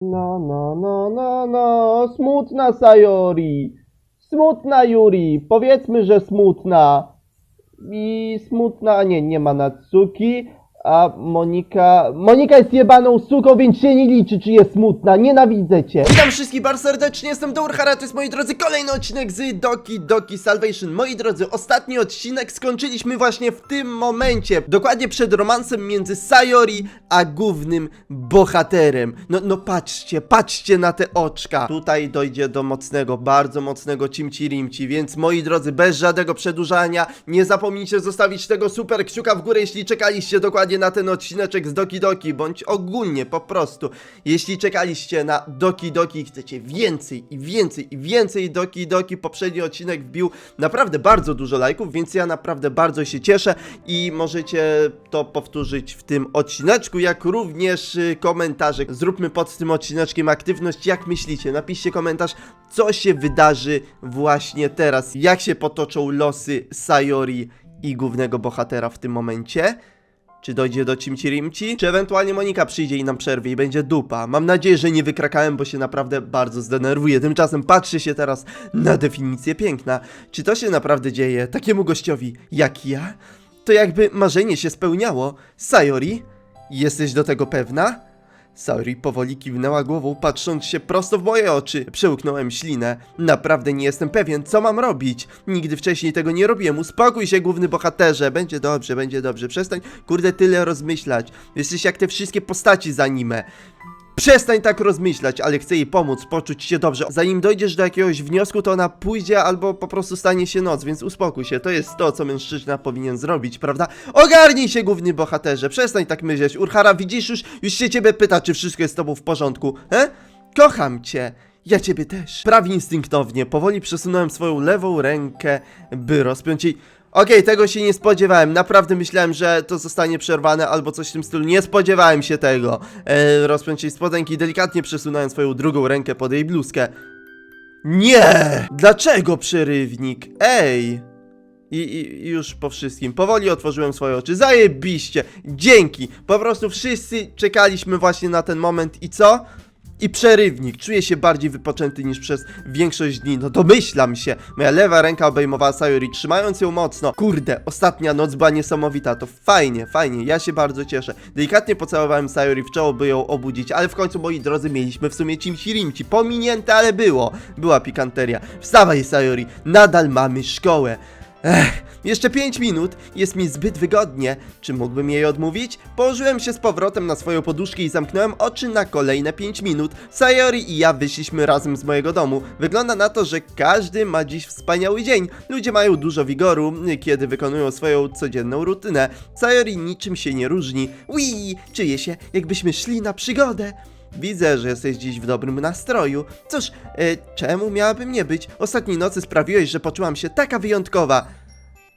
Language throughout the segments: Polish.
No, no, no, no, no, smutna Sayori. Smutna Yuri, powiedzmy, że smutna. I smutna, nie, nie ma Natsuki, a Monika... Monika jest jebaną suką, więc się nie liczy, czy jest smutna. Nienawidzę cię. Witam wszystkich bardzo serdecznie, jestem Dourhara, to jest moi drodzy kolejny odcinek z Doki Doki Salvation. Moi drodzy, ostatni odcinek skończyliśmy właśnie w tym momencie, dokładnie przed romansem między Sayori a głównym bohaterem. No, no patrzcie, patrzcie na te oczka. Tutaj dojdzie do mocnego, bardzo mocnego cimci rimci, więc moi drodzy, bez żadnego przedłużania, nie zapomnijcie zostawić tego super kciuka w górę, jeśli czekaliście dokładnie na ten odcineczek z Doki Doki, bądź ogólnie po prostu, jeśli czekaliście na Doki Doki i chcecie więcej i więcej i więcej Doki Doki, poprzedni odcinek wbił naprawdę bardzo dużo lajków, więc ja naprawdę bardzo się cieszę i możecie to powtórzyć w tym odcineczku, jak również y, komentarze. Zróbmy pod tym odcineczkiem aktywność, jak myślicie, napiszcie komentarz, co się wydarzy właśnie teraz, jak się potoczą losy Sayori i głównego bohatera w tym momencie. Czy dojdzie do Cimci Rimci? Czy ewentualnie Monika przyjdzie i nam przerwie i będzie dupa? Mam nadzieję, że nie wykrakałem, bo się naprawdę bardzo zdenerwuję. Tymczasem patrzę się teraz na definicję piękna. Czy to się naprawdę dzieje takiemu gościowi jak ja? To jakby marzenie się spełniało. Sayori, jesteś do tego pewna? Sayori powoli kiwnęła głową, patrząc się prosto w moje oczy. Przełknąłem ślinę. Naprawdę nie jestem pewien, co mam robić. Nigdy wcześniej tego nie robiłem. Uspokój się, główny bohaterze. Będzie dobrze, będzie dobrze. Przestań, kurde, tyle rozmyślać. Jesteś jak te wszystkie postaci z anime. Przestań tak rozmyślać, ale chcę jej pomóc, poczuć się dobrze. Zanim dojdziesz do jakiegoś wniosku, to ona pójdzie albo po prostu stanie się noc, więc uspokój się. To jest to, co mężczyzna powinien zrobić, prawda? Ogarnij się, główny bohaterze, przestań tak myśleć. Urhara, widzisz już, już się ciebie pyta, czy wszystko jest z tobą w porządku, he? Kocham cię. Ja ciebie też. Prawie instynktownie, powoli przesunąłem swoją lewą rękę, by rozpiąć jej... Okej, tego się nie spodziewałem. Naprawdę myślałem, że to zostanie przerwane albo coś w tym stylu. Nie spodziewałem się tego. E, rozpiąć jej spodenki, delikatnie przesunąłem swoją drugą rękę pod jej bluzkę. Nie! Dlaczego przerywnik? Ej! I, i, I już po wszystkim. Powoli otworzyłem swoje oczy. Zajebiście! Dzięki! Po prostu wszyscy czekaliśmy właśnie na ten moment i co? I przerywnik. Czuję się bardziej wypoczęty niż przez większość dni. No domyślam się. Moja lewa ręka obejmowała Sayori, trzymając ją mocno. Kurde, ostatnia noc była niesamowita. To fajnie, fajnie. Ja się bardzo cieszę. Delikatnie pocałowałem Sayori w czoło, by ją obudzić, ale w końcu, moi drodzy, mieliśmy w sumie cimci rimci. Pominięte, ale było. Była pikanteria. Wstawaj, Sayori. Nadal mamy szkołę. Ech, jeszcze 5 minut, jest mi zbyt wygodnie. Czy mógłbym jej odmówić? Położyłem się z powrotem na swoją poduszkę i zamknąłem oczy na kolejne 5 minut. Sayori i ja wyszliśmy razem z mojego domu. Wygląda na to, że każdy ma dziś wspaniały dzień. Ludzie mają dużo wigoru, kiedy wykonują swoją codzienną rutynę. Sayori niczym się nie różni. Wii, czuję się, jakbyśmy szli na przygodę. Widzę, że jesteś dziś w dobrym nastroju. Cóż, e, czemu miałabym nie być? Ostatniej nocy sprawiłeś, że poczułam się taka wyjątkowa.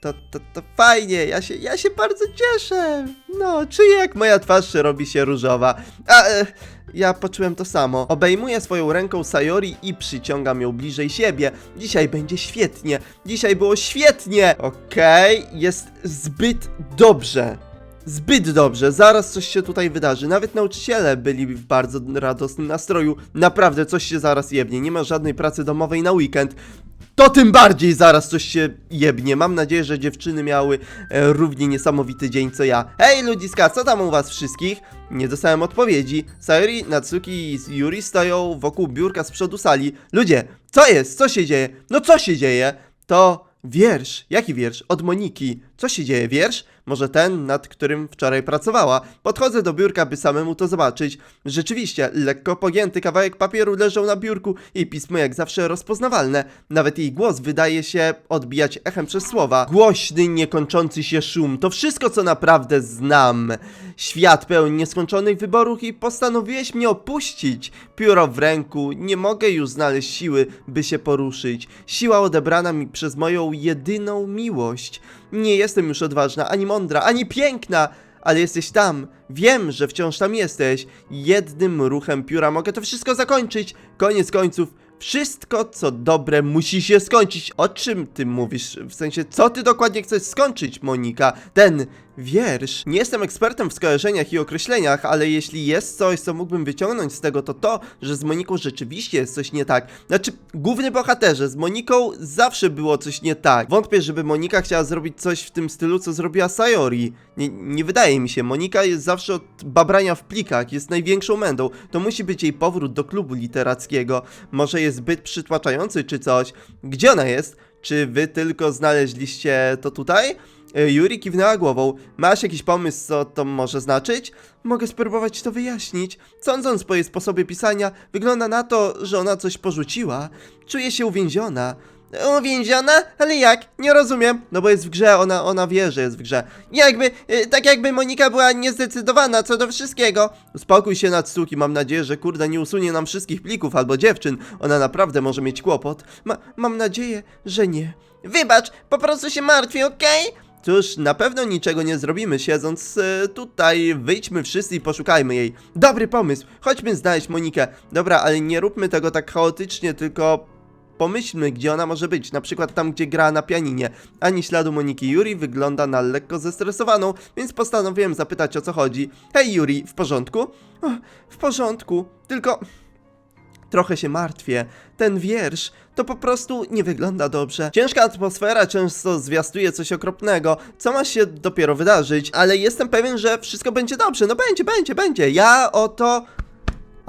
To, to, to fajnie, ja się, ja się bardzo cieszę. No, czuję jak moja twarz robi się różowa. A, e, ja poczułem to samo. Obejmuję swoją ręką Sayori i przyciągam ją bliżej siebie. Dzisiaj będzie świetnie. Dzisiaj było świetnie. Okej, jest zbyt dobrze. Zbyt dobrze, zaraz coś się tutaj wydarzy. Nawet nauczyciele byli w bardzo radosnym nastroju. Naprawdę coś się zaraz jebnie. Nie ma żadnej pracy domowej na weekend. To tym bardziej zaraz coś się jebnie. Mam nadzieję, że dziewczyny miały e, równie niesamowity dzień co ja. Hej ludziska, co tam u was wszystkich? Nie dostałem odpowiedzi. Sayori, Natsuki i Yuri stoją wokół biurka z przodu sali. Ludzie, co jest? Co się dzieje? No co się dzieje? To wiersz. Jaki wiersz? Od Moniki. Co się dzieje? Wiersz? Może ten, nad którym wczoraj pracowała. Podchodzę do biurka, by samemu to zobaczyć. Rzeczywiście, lekko pogięty kawałek papieru leżał na biurku i pismo jak zawsze rozpoznawalne. Nawet jej głos wydaje się odbijać echem przez słowa. Głośny, niekończący się szum. To wszystko, co naprawdę znam. Świat pełen nieskończonych wyborów i postanowiłeś mnie opuścić. Pióro w ręku, nie mogę już znaleźć siły, by się poruszyć. Siła odebrana mi przez moją jedyną miłość. Nie jestem już odważna, ani mądra, ani piękna, ale jesteś tam. Wiem, że wciąż tam jesteś. Jednym ruchem pióra mogę to wszystko zakończyć. Koniec końców, Wszystko, co dobre, musi się skończyć. O czym ty mówisz? W sensie, co ty dokładnie chcesz skończyć, Monika? Ten wiersz. Nie jestem ekspertem w skojarzeniach i określeniach, ale jeśli jest coś, co mógłbym wyciągnąć z tego, to to, że z Moniką rzeczywiście jest coś nie tak. Znaczy, główny bohaterze, z Moniką zawsze było coś nie tak. Wątpię, żeby Monika chciała zrobić coś w tym stylu, co zrobiła Sayori. Nie, nie wydaje mi się. Monika jest zawsze od babrania w plikach, jest największą mędą. To musi być jej powrót do klubu literackiego. Może jest zbyt przytłaczający czy coś. Gdzie ona jest? Czy wy tylko znaleźliście to tutaj? E, Yuri kiwnęła głową. Masz jakiś pomysł, co to może znaczyć? Mogę spróbować to wyjaśnić. Sądząc po jej sposobie pisania, wygląda na to, że ona coś porzuciła. Czuje się uwięziona. Uwięziona? Ale jak? Nie rozumiem. No bo jest w grze, ona, ona wie, że jest w grze. Jakby, e, tak jakby Monika była niezdecydowana co do wszystkiego. Uspokój się Natsuki, mam nadzieję, że kurde nie usunie nam wszystkich plików albo dziewczyn. Ona naprawdę może mieć kłopot. Ma, mam nadzieję, że nie. Wybacz, po prostu się martwię, okej? Cóż, na pewno niczego nie zrobimy siedząc e, tutaj. Wyjdźmy wszyscy i poszukajmy jej. Dobry pomysł, chodźmy znaleźć Monikę. Dobra, ale nie róbmy tego tak chaotycznie, tylko pomyślmy, gdzie ona może być. Na przykład tam, gdzie gra na pianinie. Ani śladu Moniki Yuri wygląda na lekko zestresowaną, więc postanowiłem zapytać o co chodzi. Hej Yuri, w porządku? W porządku, tylko trochę się martwię. Ten wiersz to po prostu nie wygląda dobrze. Ciężka atmosfera często zwiastuje coś okropnego, co ma się dopiero wydarzyć, ale jestem pewien, że wszystko będzie dobrze. No będzie, będzie, będzie. Ja o to.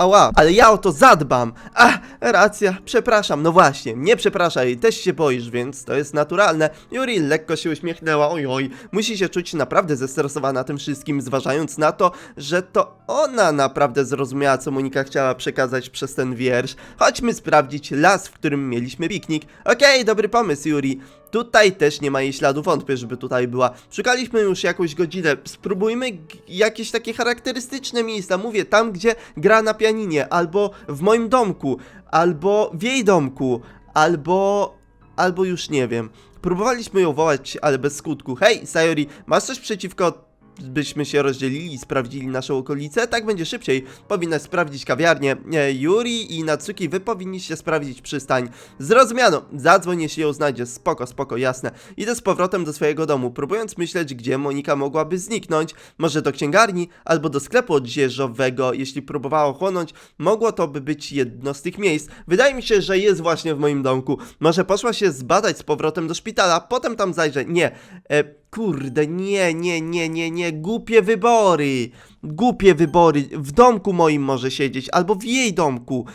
Ała, ale ja o to zadbam. A, racja, przepraszam, no właśnie, nie przepraszaj, też się boisz, więc to jest naturalne. Yuri lekko się uśmiechnęła, oj oj, musi się czuć naprawdę zestresowana tym wszystkim, zważając na to, że to ona naprawdę zrozumiała, co Monika chciała przekazać przez ten wiersz. Chodźmy sprawdzić las, w którym mieliśmy piknik. Okej, dobry pomysł, Yuri. Tutaj też nie ma jej śladu, wątpię, żeby tutaj była. Szukaliśmy już jakąś godzinę. Spróbujmy jakieś takie charakterystyczne miejsca. Mówię, tam gdzie gra na pianinie, albo w moim domku, albo w jej domku, albo. albo już nie wiem. Próbowaliśmy ją wołać, ale bez skutku. Hej, Sayori, masz coś przeciwko byśmy się rozdzielili i sprawdzili naszą okolicę, tak będzie szybciej. Powinnaś sprawdzić kawiarnię. E, Yuri i Natsuki, wy powinniście sprawdzić przystań. Zrozumiano, zadzwoń jeśli ją znajdzie. Spoko, spoko, jasne. Idę z powrotem do swojego domu, próbując myśleć, gdzie Monika mogłaby zniknąć. Może do księgarni, albo do sklepu odzieżowego. Jeśli próbowała chłonąć, mogło to by być jedno z tych miejsc. Wydaje mi się, że jest właśnie w moim domku. Może poszła się zbadać z powrotem do szpitala, potem tam zajrzę. Nie. E, Kurde, nie, nie, nie, nie, nie, głupie wybory. Głupie wybory. W domku moim może siedzieć, albo w jej domku.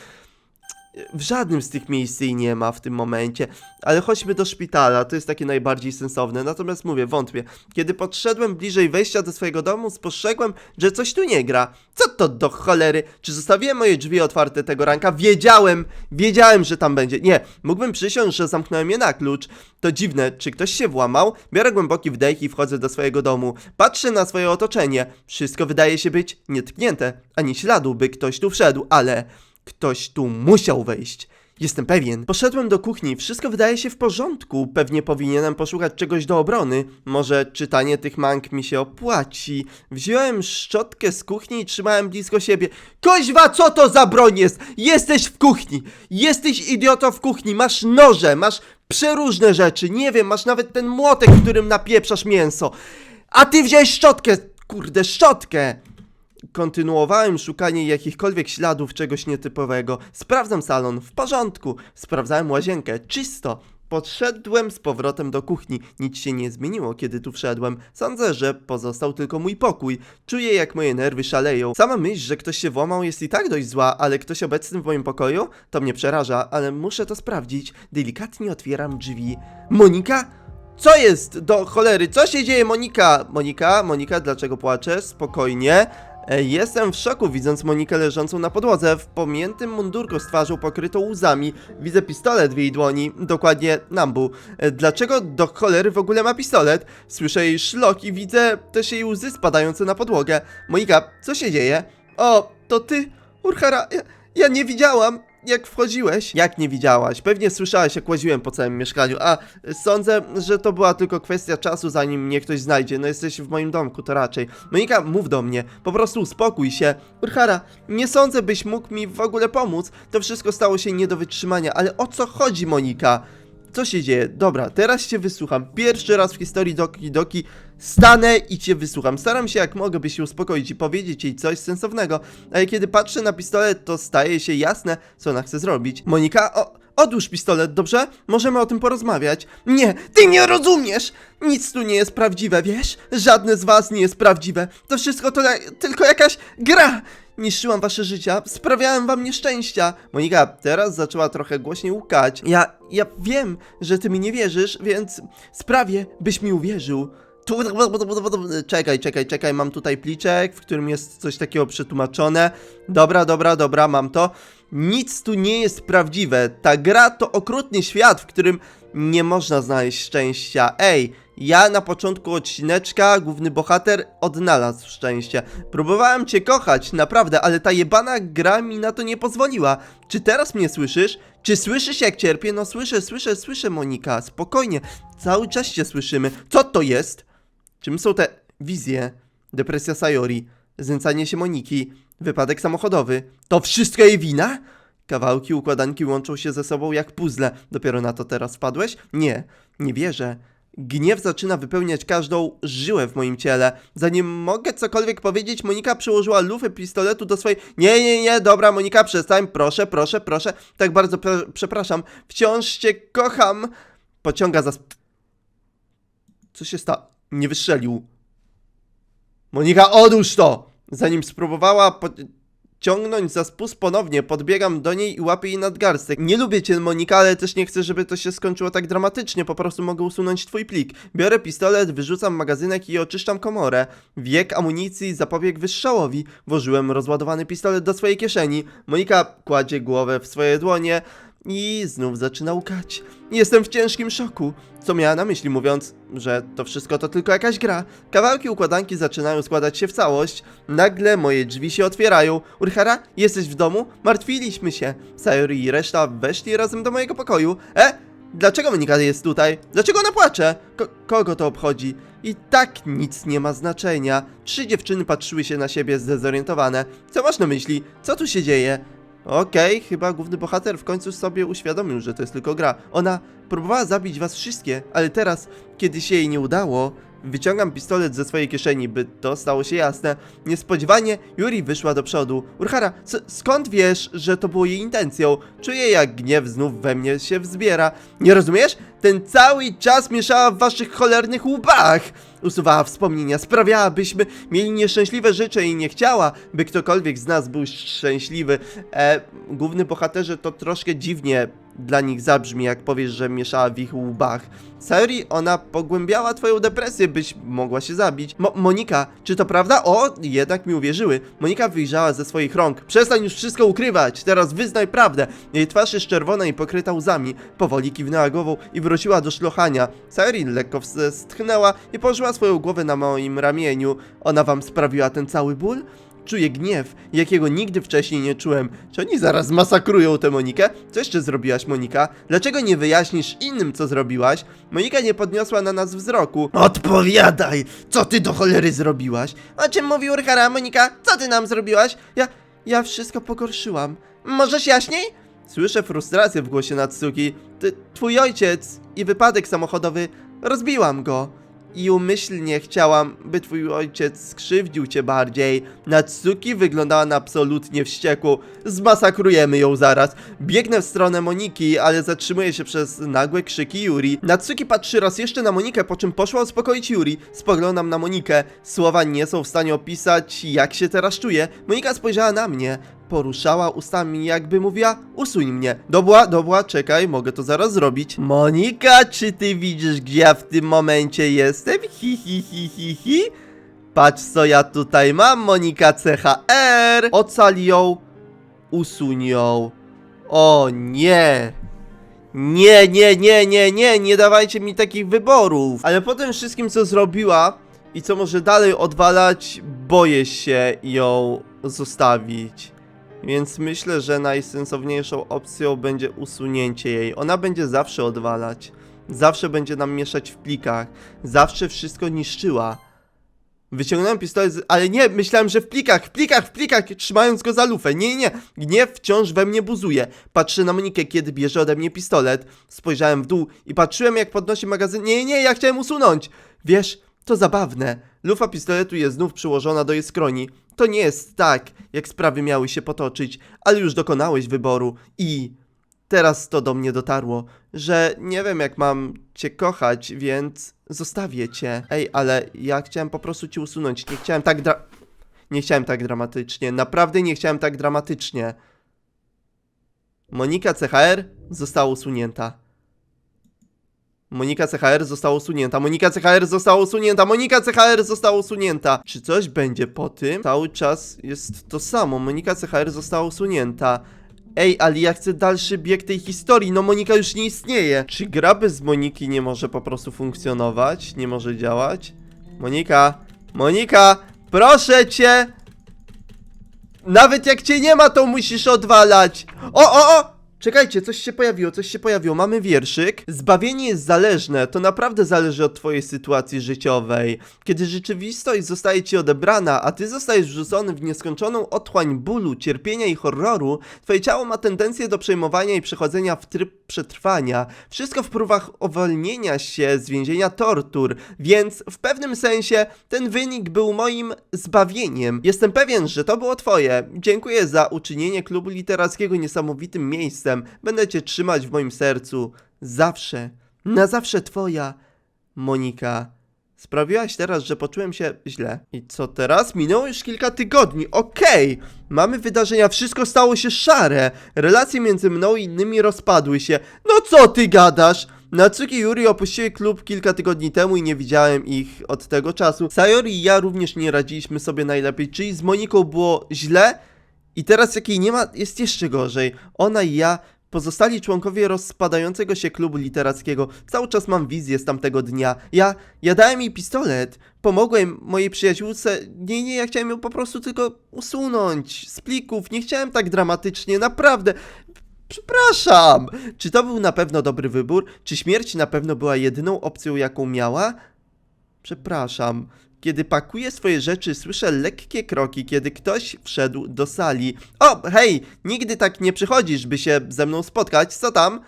W żadnym z tych miejsc jej nie ma w tym momencie, ale chodźmy do szpitala, to jest takie najbardziej sensowne. Natomiast mówię, wątpię. Kiedy podszedłem bliżej wejścia do swojego domu, spostrzegłem, że coś tu nie gra. Co to do cholery? Czy zostawiłem moje drzwi otwarte tego ranka? Wiedziałem, wiedziałem, że tam będzie. Nie, mógłbym przysiąść, że zamknąłem je na klucz. To dziwne, czy ktoś się włamał? Biorę głęboki wdech i wchodzę do swojego domu. Patrzę na swoje otoczenie. Wszystko wydaje się być nietknięte, ani śladu, by ktoś tu wszedł, ale... Ktoś tu musiał wejść. Jestem pewien. Poszedłem do kuchni, wszystko wydaje się w porządku. Pewnie powinienem poszukać czegoś do obrony. Może czytanie tych mang mi się opłaci. Wziąłem szczotkę z kuchni i trzymałem blisko siebie. Koźwa, co to za broń jest? Jesteś w kuchni! Jesteś idioto w kuchni! Masz noże, masz przeróżne rzeczy. Nie wiem, masz nawet ten młotek, którym napieprzasz mięso. A ty wziąłeś szczotkę! Kurde, szczotkę! Kontynuowałem szukanie jakichkolwiek śladów czegoś nietypowego. Sprawdzam salon, w porządku. Sprawdzałem łazienkę, czysto. Podszedłem z powrotem do kuchni. Nic się nie zmieniło, kiedy tu wszedłem. Sądzę, że pozostał tylko mój pokój. Czuję, jak moje nerwy szaleją. Sama myśl, że ktoś się włamał jest i tak dość zła, ale ktoś obecny w moim pokoju? To mnie przeraża, ale muszę to sprawdzić. Delikatnie otwieram drzwi. Monika? Co jest? Do cholery, co się dzieje, Monika? Monika, Monika, dlaczego płaczesz? Spokojnie. E, Jestem w szoku, widząc Monikę leżącą na podłodze, w pomiętym mundurku z twarzą pokrytą łzami. Widzę pistolet w jej dłoni, dokładnie Nambu. E, Dlaczego do cholery w ogóle ma pistolet? Słyszę jej szlok i widzę też jej łzy spadające na podłogę. Monika, co się dzieje? O, to ty? Urhara, ja, ja nie widziałam. Jak wchodziłeś? Jak nie widziałaś? Pewnie słyszałaś, jak łaziłem po całym mieszkaniu, a sądzę, że to była tylko kwestia czasu, zanim mnie ktoś znajdzie. No jesteś w moim domku, to raczej. Monika, mów do mnie, po prostu uspokój się. Urhara, nie sądzę, byś mógł mi w ogóle pomóc. To wszystko stało się nie do wytrzymania, ale o co chodzi, Monika? Co się dzieje? Dobra, teraz cię wysłucham. Pierwszy raz w historii Doki Doki stanę i cię wysłucham. Staram się jak mogę, by się uspokoić i powiedzieć jej coś sensownego, ale kiedy patrzę na pistolet, to staje się jasne, co ona chce zrobić. Monika, o, odłóż pistolet, dobrze? Możemy o tym porozmawiać. Nie, ty nie rozumiesz! Nic tu nie jest prawdziwe, wiesz? Żadne z was nie jest prawdziwe. To wszystko to tylko jakaś gra! Niszczyłam wasze życia, sprawiałem wam nieszczęścia. Monika teraz zaczęła trochę głośniej łkać. Ja, ja wiem, że ty mi nie wierzysz, więc sprawię, byś mi uwierzył. Czekaj, czekaj, czekaj, mam tutaj pliczek, w którym jest coś takiego przetłumaczone. Dobra, dobra, dobra, mam to. Nic tu nie jest prawdziwe. Ta gra to okrutny świat, w którym nie można znaleźć szczęścia. Ej, ja na początku odcineczka, główny bohater, odnalazł szczęście. Próbowałem cię kochać, naprawdę, ale ta jebana gra mi na to nie pozwoliła. Czy teraz mnie słyszysz? Czy słyszysz jak cierpię? No słyszę, słyszę, słyszę Monika, spokojnie. Cały czas cię słyszymy. Co to jest? Czym są te wizje? Depresja Sayori, znęcanie się Moniki, wypadek samochodowy. To wszystko jej wina? Kawałki układanki łączą się ze sobą jak puzzle. Dopiero na to teraz wpadłeś? Nie, nie wierzę. Gniew zaczyna wypełniać każdą żyłę w moim ciele. Zanim mogę cokolwiek powiedzieć, Monika przyłożyła lufę pistoletu do swojej. Nie, nie, nie, dobra, Monika, przestań, proszę, proszę, proszę. Tak bardzo pre- przepraszam. Wciąż cię kocham. Pociąga za. Co się stało? Nie wystrzelił. Monika, odłóż to! Zanim spróbowała pociągnąć za spust ponownie, podbiegam do niej i łapię jej nadgarstek. Nie lubię cię, Monika, ale też nie chcę, żeby to się skończyło tak dramatycznie. Po prostu mogę usunąć twój plik. Biorę pistolet, wyrzucam magazynek i oczyszczam komorę. Wiek amunicji zapobiegł wystrzałowi. Włożyłem rozładowany pistolet do swojej kieszeni. Monika kładzie głowę w swoje dłonie i znów zaczyna łkać. Jestem w ciężkim szoku. Co miała na myśli mówiąc, że to wszystko to tylko jakaś gra. Kawałki układanki zaczynają składać się w całość. Nagle moje drzwi się otwierają. Urhara, jesteś w domu? Martwiliśmy się. Sayori i reszta weszli razem do mojego pokoju. E? Dlaczego Monika jest tutaj? Dlaczego ona płacze? Ko kogo to obchodzi? I tak nic nie ma znaczenia. Trzy dziewczyny patrzyły się na siebie zdezorientowane. Co masz na myśli? Co tu się dzieje? Okej, chyba główny bohater w końcu sobie uświadomił, że to jest tylko gra. Ona próbowała zabić was wszystkie, ale teraz, kiedy się jej nie udało, wyciągam pistolet ze swojej kieszeni, by to stało się jasne. Niespodziewanie Yuri wyszła do przodu. Urhara, skąd wiesz, że to było jej intencją? Czuję, jak gniew znów we mnie się wzbiera. Nie rozumiesz? Ten cały czas mieszała w waszych cholernych łbach. Usuwała wspomnienia, sprawiała, byśmy mieli nieszczęśliwe życie i nie chciała, by ktokolwiek z nas był szczęśliwy. E, główny bohaterze to troszkę dziwnie dla nich zabrzmi, jak powiesz, że mieszała w ich łbach. Sayori, ona pogłębiała twoją depresję, byś mogła się zabić. Mo Monika, czy to prawda? O, jednak mi uwierzyły. Monika wyjrzała ze swoich rąk. Przestań już wszystko ukrywać, teraz wyznaj prawdę. Jej twarz jest czerwona i pokryta łzami. Powoli kiwnęła głową i wróciła do szlochania. Sayori lekko westchnęła i położyła swoją głowę na moim ramieniu. Ona wam sprawiła ten cały ból? Czuję gniew, jakiego nigdy wcześniej nie czułem. Czy oni zaraz masakrują tę Monikę? Co jeszcze zrobiłaś, Monika? Dlaczego nie wyjaśnisz innym, co zrobiłaś? Monika nie podniosła na nas wzroku. Odpowiadaj! Co ty do cholery zrobiłaś? O czym mówił Urhara, Monika? Co ty nam zrobiłaś? Ja... ja wszystko pogorszyłam. Możesz jaśniej? Słyszę frustrację w głosie Natsuki. Ty, twój ojciec i wypadek samochodowy, rozbiłam go. I umyślnie chciałam, by twój ojciec skrzywdził cię bardziej. Natsuki wyglądała na absolutnie wściekłą. Zmasakrujemy ją zaraz. Biegnę w stronę Moniki, ale zatrzymuje się przez nagłe krzyki Yuri. Natsuki patrzy raz jeszcze na Monikę, po czym poszła uspokoić Yuri. Spoglądam na Monikę. Słowa nie są w stanie opisać, jak się teraz czuję. Monika spojrzała na mnie. Poruszała ustami, jakby mówiła, usuń mnie. Dobra, dobra, czekaj, mogę to zaraz zrobić. Monika, czy ty widzisz, gdzie ja w tym momencie jestem? Hi, hi, hi, hi, hi. Patrz, co ja tutaj mam, Monika CHR. Ocal ją, usuń ją. O nie. Nie, nie, nie, nie, nie, nie dawajcie mi takich wyborów. Ale po tym wszystkim, co zrobiła i co może dalej odwalać, boję się ją zostawić. Więc myślę, że najsensowniejszą opcją będzie usunięcie jej. Ona będzie zawsze odwalać. Zawsze będzie nam mieszać w plikach. Zawsze wszystko niszczyła. Wyciągnąłem pistolet, ale nie, myślałem, że w plikach, w plikach, w plikach, trzymając go za lufę. Nie, nie, nie. Gniew wciąż we mnie buzuje. Patrzę na Monikę, kiedy bierze ode mnie pistolet. Spojrzałem w dół i patrzyłem, jak podnosi magazyn. Nie, nie, ja chciałem usunąć. Wiesz, to zabawne. Lufa pistoletu jest znów przyłożona do jej skroni. To nie jest tak, jak sprawy miały się potoczyć, ale już dokonałeś wyboru i teraz to do mnie dotarło, że nie wiem jak mam cię kochać, więc zostawię cię. Ej, ale ja chciałem po prostu cię usunąć. Nie chciałem tak dra... Nie chciałem tak dramatycznie. Naprawdę nie chciałem tak dramatycznie. Monika CHR została usunięta. Monika CHR została usunięta. Monika CHR została usunięta. Monika CHR została usunięta. Czy coś będzie po tym? Cały czas jest to samo. Monika CHR została usunięta. Ej, ale ja chcę dalszy bieg tej historii. No Monika już nie istnieje. Czy gra bez Moniki nie może po prostu funkcjonować? Nie może działać? Monika! Monika! Proszę cię! Nawet jak cię nie ma, to musisz odwalać! O, o, o! Czekajcie, coś się pojawiło, coś się pojawiło. Mamy wierszyk. Zbawienie jest zależne. To naprawdę zależy od twojej sytuacji życiowej. Kiedy rzeczywistość zostaje ci odebrana, a ty zostajesz wrzucony w nieskończoną otchłań bólu, cierpienia i horroru, twoje ciało ma tendencję do przejmowania i przechodzenia w tryb przetrwania. Wszystko w próbach uwolnienia się z więzienia tortur, więc w pewnym sensie ten wynik był moim zbawieniem. Jestem pewien, że to było twoje. Dziękuję za uczynienie klubu literackiego niesamowitym miejscem. Będę cię trzymać w moim sercu. Zawsze. Na zawsze twoja. Monika. Sprawiłaś teraz, że poczułem się źle. I co teraz? Minęło już kilka tygodni. Okej, mamy wydarzenia, wszystko stało się szare. Relacje między mną i innymi rozpadły się. No co ty gadasz? Natsuki i Yuri opuściły klub kilka tygodni temu i nie widziałem ich od tego czasu. Sayori i ja również nie radziliśmy sobie najlepiej, czyli z Moniką było źle i teraz jak jej nie ma, jest jeszcze gorzej. Ona i ja, pozostali członkowie rozpadającego się klubu literackiego, cały czas mam wizję z tamtego dnia. Ja, ja dałem jej pistolet, pomogłem mojej przyjaciółce. Nie, nie, ja chciałem ją po prostu tylko usunąć z plików. Nie chciałem tak dramatycznie, naprawdę. Przepraszam! Czy to był na pewno dobry wybór? Czy śmierć na pewno była jedyną opcją, jaką miała? Przepraszam. Kiedy pakuję swoje rzeczy, słyszę lekkie kroki, kiedy ktoś wszedł do sali. O, hej! Nigdy tak nie przychodzisz, by się ze mną spotkać. Co tam?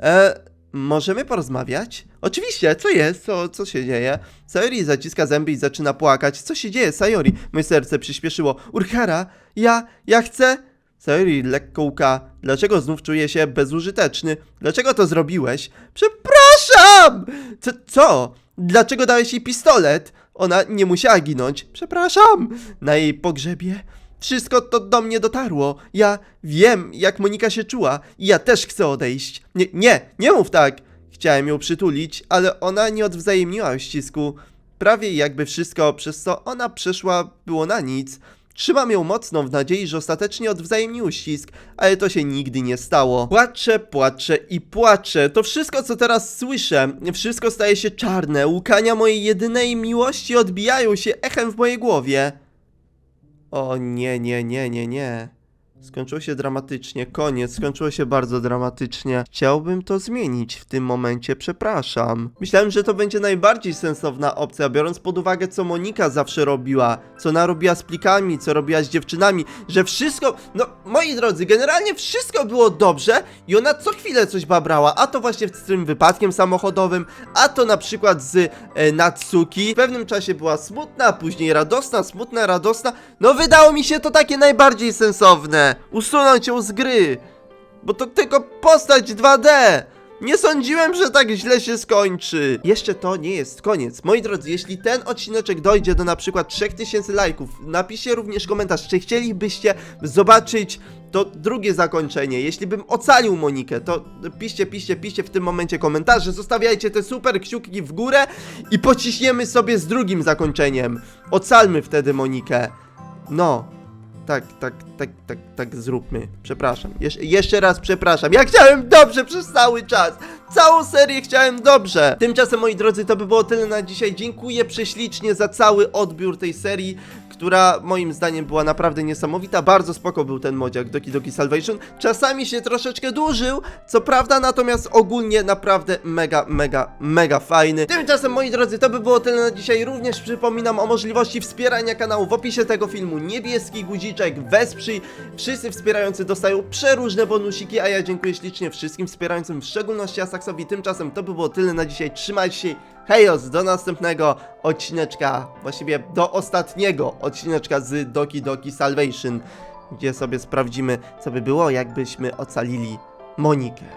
E, możemy porozmawiać? Oczywiście, co jest? Co, co się dzieje? Sayori zaciska zęby i zaczyna płakać. Co się dzieje, Sayori? Moje serce przyspieszyło. Urhara, ja, ja chcę... Sayori lekko łka. Dlaczego znów czuję się bezużyteczny? Dlaczego to zrobiłeś? Przepraszam! Co? co? Dlaczego dałeś jej pistolet? Ona nie musiała ginąć. Przepraszam! Na jej pogrzebie. Wszystko to do mnie dotarło. Ja wiem, jak Monika się czuła. I ja też chcę odejść. Nie, nie, nie mów tak! Chciałem ją przytulić, ale ona nie odwzajemniła uścisku. Prawie jakby wszystko, przez co ona przeszła, było na nic. Trzymam ją mocno w nadziei, że ostatecznie odwzajemni uścisk, ale to się nigdy nie stało. Płaczę, płaczę i płaczę. To wszystko, co teraz słyszę, wszystko staje się czarne. Łkania mojej jedynej miłości odbijają się echem w mojej głowie. O nie, nie, nie, nie, nie. Skończyło się dramatycznie, koniec, skończyło się bardzo dramatycznie. Chciałbym to zmienić w tym momencie, przepraszam. Myślałem, że to będzie najbardziej sensowna opcja, biorąc pod uwagę, co Monika zawsze robiła, co ona robiła z plikami, co robiła z dziewczynami, że wszystko, no moi drodzy, generalnie wszystko było dobrze i ona co chwilę coś babrała, a to właśnie z tym wypadkiem samochodowym, a to na przykład z e, Natsuki. W pewnym czasie była smutna, później radosna, smutna, radosna. No wydało mi się to takie najbardziej sensowne. Usunąć ją z gry. Bo to tylko postać 2D. Nie sądziłem, że tak źle się skończy. Jeszcze to nie jest koniec. Moi drodzy, jeśli ten odcineczek dojdzie do na przykład 3000 lajków, napiszcie również komentarz, czy chcielibyście zobaczyć to drugie zakończenie. Jeśli bym ocalił Monikę, to piszcie, piszcie, piszcie w tym momencie komentarze, zostawiajcie te super kciuki w górę i pociśniemy sobie z drugim zakończeniem. Ocalmy wtedy Monikę. No, tak, tak, tak, tak, tak zróbmy. Przepraszam. Jesz jeszcze raz przepraszam. Ja chciałem dobrze przez cały czas. Całą serię chciałem dobrze. Tymczasem, moi drodzy, to by było tyle na dzisiaj. Dziękuję prześlicznie za cały odbiór tej serii, która moim zdaniem była naprawdę niesamowita. Bardzo spoko był ten modziak Doki Doki Salvation. Czasami się troszeczkę dłużył, co prawda, natomiast ogólnie naprawdę mega, mega, mega fajny. Tymczasem, moi drodzy, to by było tyle na dzisiaj. Również przypominam o możliwości wspierania kanału w opisie tego filmu. Niebieski guziczek, wesprzyj. Wszyscy wspierający dostają przeróżne bonusiki, a ja dziękuję ślicznie wszystkim wspierającym, w szczególności Asaksowi. Tymczasem to by było tyle na dzisiaj. Trzymajcie się. Hejos, do następnego odcineczka, właściwie do ostatniego odcineczka z Doki Doki Salvation, gdzie sobie sprawdzimy, co by było, jakbyśmy ocalili Monikę.